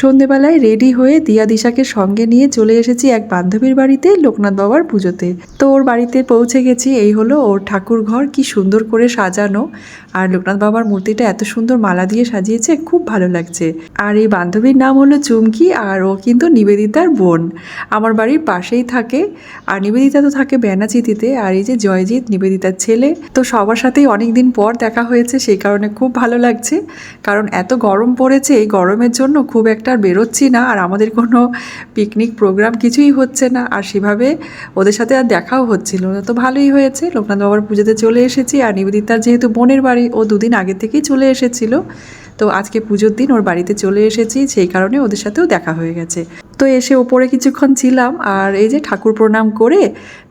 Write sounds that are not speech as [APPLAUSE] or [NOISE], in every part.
সন্ধেবেলায় রেডি হয়ে দিয়া দিশাকে সঙ্গে নিয়ে চলে এসেছি এক বান্ধবীর বাড়িতে লোকনাথ বাবার পুজোতে। তো ওর বাড়িতে পৌঁছে গেছি, এই হলো ওর ঠাকুর ঘর, কি সুন্দর করে সাজানো। আর লোকনাথ বাবার মূর্তিটা এত সুন্দর মালা দিয়ে সাজিয়েছে, খুব ভালো লাগছে। আর এই বান্ধবীর নাম হলো চুমকি, আর ও কিন্তু নিবেদিতার বোন। আমার বাড়ির পাশেই থাকে, আর নিবেদিতা তো থাকে বেনাচিতিতে, আর এই যে জয়জিৎ, নিবেদিতার ছেলে, তো সবার সাথেই অনেক দিন পর দেখা হয়েছে, সেই কারণে খুব ভালো লাগছে। কারণ এত গরম পড়েছে, এই গরমের জন্য খুব একটা আর বেরোচ্ছি না, আর আমাদের কোনো পিকনিক প্রোগ্রাম কিছুই হচ্ছে না, আর সেভাবে ওদের সাথে আর দেখাও হচ্ছিল না। তো ভালোই হয়েছে, লোকনাথ বাবার পুজোতে চলে এসেছি, আর নিবেদিতার যেহেতু বোনের বাড়ি, ও দুদিন আগে থেকেই চলে এসেছিল। তো আজকে পুজোর দিন ওর বাড়িতে চলে এসেছি, সেই কারণে ওদের সাথেও দেখা হয়ে গেছে। তো এসে ওপরে কিছুক্ষণ ছিলাম আর এই যে ঠাকুর প্রণাম করে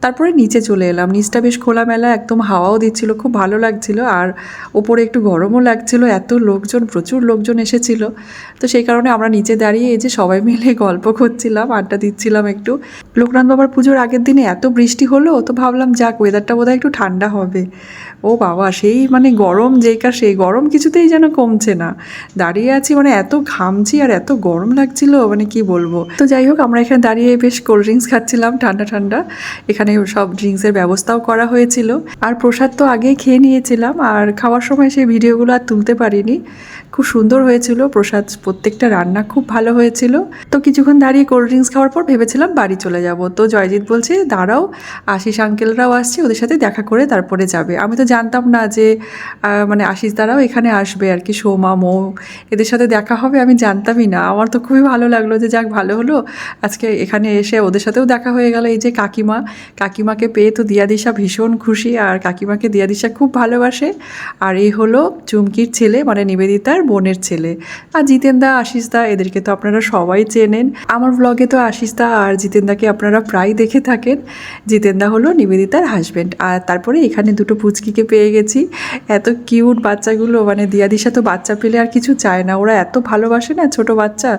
তারপরে নিচে চলে এলাম। নিচটা বেশ খোলামেলা, একদম হাওয়াও দিচ্ছিল, খুব ভালো লাগছিল আর ওপরে একটু গরমও লাগছিল, এত লোকজন, প্রচুর লোকজন এসেছিল। তো সেই কারণে আমরা নিচে দাঁড়িয়ে এই যে সবাই মিলে গল্প করছিলাম, আড্ডা দিচ্ছিলাম একটু। লোকনাথ বাবার পুজোর আগের দিনে এত বৃষ্টি হলো, তো ভাবলাম, যাক ওয়েদারটা বোধহয় একটু ঠান্ডা হবে। ও বাবা, সেই মানে গরম যেই কার সেই গরম কিছুতেই যেন কমছে না। দাঁড়িয়ে আছি মানে এত ঘামছি আর এত গরম লাগছিল মানে কি বলব? তো যাই হোক, আমরা এখানে দাঁড়িয়ে বেশ কোল্ড ড্রিঙ্কস খাচ্ছিলাম, ঠান্ডা ঠান্ডা। এখানে সব ড্রিঙ্কসের ব্যবস্থাও করা হয়েছিল। আর প্রসাদ তো আগেই খেয়ে নিয়েছিলাম, আর খাওয়ার সময় সেই ভিডিওগুলো আর তুলতে পারিনি। খুব সুন্দর হয়েছিল, প্রসাদ প্রত্যেকটা রান্না খুব ভালো হয়েছিল। তো কিছুক্ষণ দাঁড়িয়ে কোল্ড ড্রিঙ্কস খাওয়ার পর ভেবেছিলাম বাড়ি চলে যাব। তো জয়জিৎ বলছে, দাঁড়াও, আশিস আঙ্কেলরাও আসছে, ওদের সাথে দেখা করে তারপরে যাবে। আমি তো জানতাম না যে মানে আশিস দারাও এখানে আসবে আর কি, সোমা, মৌ, এদের সাথে দেখা হবে আমি জানতামই না। আমার তো খুবই ভালো লাগল যে, যাক, ভালো হলো। আজকে এখানে এসে ওদের সাথেও দেখা হয়ে গেল এই যে কাকিমা। কাকিমাকে পেয়ে তো দিয়া দিশা ভীষণ খুশি আর কাকিমাকে দিয়া দিশা খুব ভালোবাসে। আর এই হলো চুমকির ছেলে মানে নিবেদিতার বোনের ছেলে। আর জিতেন দা আশিস দা এদেরকে তো আপনারা সবাই চেনেন। আমার ব্লগে তো আশিস দা আর জিতেন দাকে আপনারা প্রায় দেখে থাকেন। জিতেন দা হলো নিবেদিতার হাজব্যান্ড আর তারপরে এখানে দুটো পুচকিকে পেয়ে গেছি। এত কিউট বাচ্চাগুলো মানে দিয়া দিশা তো বাচ্চা পেলে আর কিছু চায় না। ওরা এত ভালোবাসে না ছোট বাচ্চা।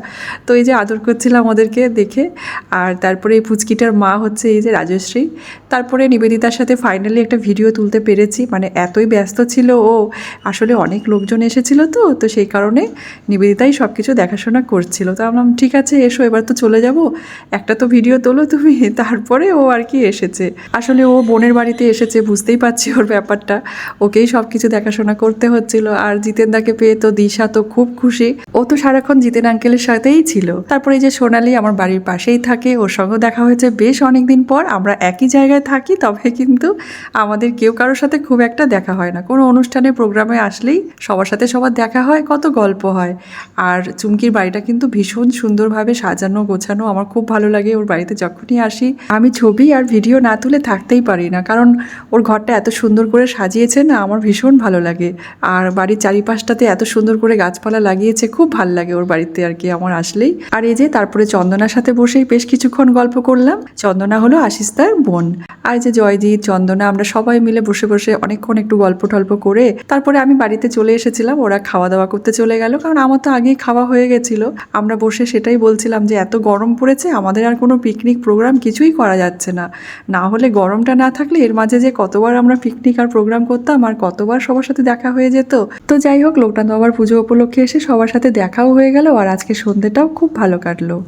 তো এই যে আদর করছিলাম ওদেরকে দেখে। আর তারপরে এই পুচকিটার মা হচ্ছে এই যে রাজশ্রী। তারপরে নিবেদিতার সাথে ফাইনালি একটা ভিডিও তুলতে পেরেছি। মানে এতই ব্যস্ত ছিল ও। আসলে অনেক লোকজন এসেছিল তো। তো সেই কারণে নিবেদিতাই সব কিছু দেখাশোনা করছিল। তো আমি ঠিক আছে, এসো, এবার তো চলে যাব। একটা তো ভিডিও তোলো তুমি। [LAUGHS] তারপরে ও আর কি এসেছে। আসলে ও বোনের বাড়িতে এসেছে, বুঝতেই পারছি ওর ব্যাপারটা। ওকেই সব কিছু দেখাশোনা করতে হচ্ছিল। আর জিতেনদাকে পেয়ে তো দিশা তো খুব খুশি। ও তো সারাক্ষণ জিতেন আঙ্কেলের সাথেই ছিল। তারপরে যে সোনালি আমার বাড়ির পাশেই থাকে, ওর সঙ্গে দেখা হয়েছে বেশ অনেক দিন পর। আমরা একই জায়গায় থাকি, তবে কিন্তু আমাদের কেউ কারোর সাথে খুব একটা দেখা হয় না। কোনো অনুষ্ঠানে প্রোগ্রামে আসলেই সবার সাথে সবার দেখা হয়, কত গল্প হয়। আর চুমকির বাড়িটা কিন্তু ভীষণ সুন্দরভাবে সাজানো, গোছানো, আমার খুব ভালো লাগে ওর বাড়িতে যখনই আসি। আমি ছবি আর ভিডিও না তুলে থাকতেই পারি না, কারণ ওর ঘরটা এত সুন্দর করে সাজিয়েছে না, আমার ভীষণ ভালো লাগে। আর বাড়ির চারিপাশটাতে এত সুন্দর করে গাছপালা লাগিয়েছে, খুব ভালো লাগে ওর বাড়িতে আর কি আমার আসলেই। আর এই যে তারপরে চন্দনার সাথে বসেই বেশ কিছুক্ষণ গল্প করলাম। চন্দনা হলো আশিস্তার বোন। আর যে জয়জিৎ, চন্দনা, আমরা সবাই মিলে বসে বসে অনেকক্ষণ একটু গল্প টল্প করে তারপরে আমি বাড়িতে চলে এসেছিলাম। ওরা খাওয়া দাওয়া করতে চলে গেল। কারণ আমার তো আগেই খাওয়া হয়ে গেছিল। আমরা বসে সেটাই বলছিলাম যে, এত গরম পড়েছে, আমাদের আর কোনো পিকনিক প্রোগ্রাম কিছুই করা যাচ্ছে না। না হলে গরমটা না থাকলে এর মাঝে যে কতবার আমরা পিকনিক আর প্রোগ্রাম করতাম আর কতবার সবার সাথে দেখা হয়ে যেত। তো যাই হোক, লোকনাথ বাবার পুজো উপলক্ষে এসে সবার সাথে দেখাও হয়ে গেল। আর আজকে সন্ধ্যেটাও খুব ভালো কাটলো।